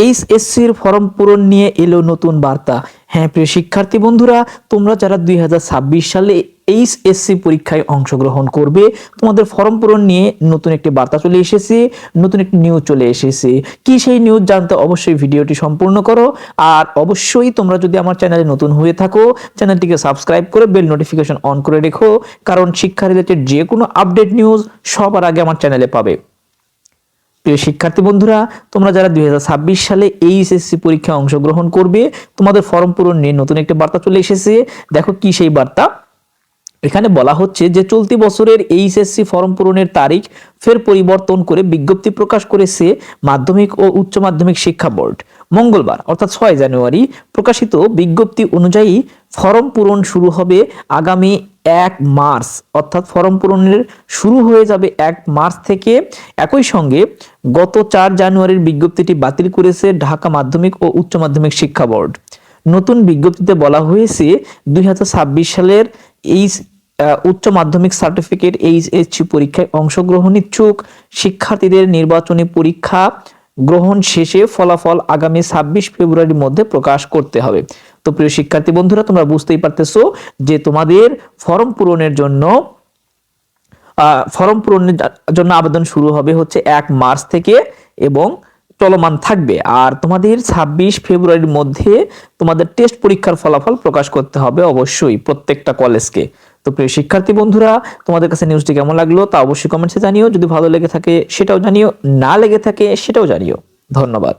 এইচএসসির form পূরণ নিয়ে এলো নতুন বার্তা। হ্যাঁ প্রিয় শিক্ষার্থী বন্ধুরা, তোমরা যারা দুই হাজার ছাব্বিশ সালে এইচএসসি পরীক্ষায় অংশগ্রহণ করবে, তোমাদের ফর্ম পূরণ নিয়ে নতুন একটি বার্তা চলে এসেছে, নতুন একটি নিউজ চলে এসেছে। কি সেই নিউজ জানতে অবশ্যই ভিডিওটি সম্পূর্ণ করো, আর অবশ্যই তোমরা যদি আমার চ্যানেলে নতুন হয়ে থাকো, চ্যানেলটিকে সাবস্ক্রাইব করে বেল নোটিফিকেশন অন করে রেখো, কারণ শিক্ষা রিলেটেড যে কোনো আপডেট নিউজ সবার আগে আমার চ্যানেলে পাবে। প্রিয় শিক্ষার্থী বন্ধুরা, তোমরা যারা দু হাজার ছাব্বিশ সালে এইচএসসি পরীক্ষায় অংশগ্রহণ করবে, তোমাদের ফর্ম পূরণ নিয়ে নতুন একটা বার্তা চলে এসেছে। দেখো কি সেই বার্তা। এখানে বলা হচ্ছে যে, চলতি বছরের এইচএসসি ফর্ম পূরণের তারিখ ফের পরিবর্তন করে বিজ্ঞপ্তি প্রকাশ করেছে মাধ্যমিক ও উচ্চ মাধ্যমিক শিক্ষা বোর্ড। মঙ্গলবার, অর্থাৎ ছয় জানুয়ারি, প্রকাশিত বিজ্ঞপ্তি অনুযায়ী ফর্ম পূরণ শুরু হবে আগামী এক মার্চ, অর্থাৎ ফর্ম পূরণের শুরু হয়ে যাবে এক মার্চ থেকে একই সঙ্গে গত চার জানুয়ারির বিজ্ঞপ্তিটি বাতিল করেছে ঢাকা মাধ্যমিক ও উচ্চ মাধ্যমিক শিক্ষা বোর্ড। নতুন বিজ্ঞপ্তিতে বলা হয়েছে দুই হাজার ছাব্বিশ সালের এই উচ্চ মাধ্যমিক সার্টিফিকেট এইচএসসি পরীক্ষায় অংশগ্রহণ ইচ্ছুক শিক্ষার্থীদের নির্বাচনী পরীক্ষা গ্রহণ শেষে ফলাফল আগামী ছাব্বিশ ফেব্রুয়ারির মধ্যে প্রকাশ করতে হবে। তো প্রিয় শিক্ষার্থী বন্ধুরা, তোমরা বুঝতেই পারতেছো যে তোমাদের ফর্ম পূরণের জন্য ফর্ম পূরণের জন্য আবেদন শুরু হবে হচ্ছে এক মার্চ থেকে এবং চলমান থাকবে। আর তোমাদের ছাব্বিশ ফেব্রুয়ারির মধ্যে তোমাদের টেস্ট পরীক্ষার ফলাফল প্রকাশ করতে হবে অবশ্যই প্রত্যেকটা কলেজকে। তো প্রিয় শিক্ষার্থী বন্ধুরা, তোমাদের কাছে নিউজটি কেমন লাগল তা অবশ্যই কমেন্টসে জানিও। যদি ভালো লেগে থাকে সেটাও জানিও, না লেগে থাকে সেটাও জানিও। ধন্যবাদ।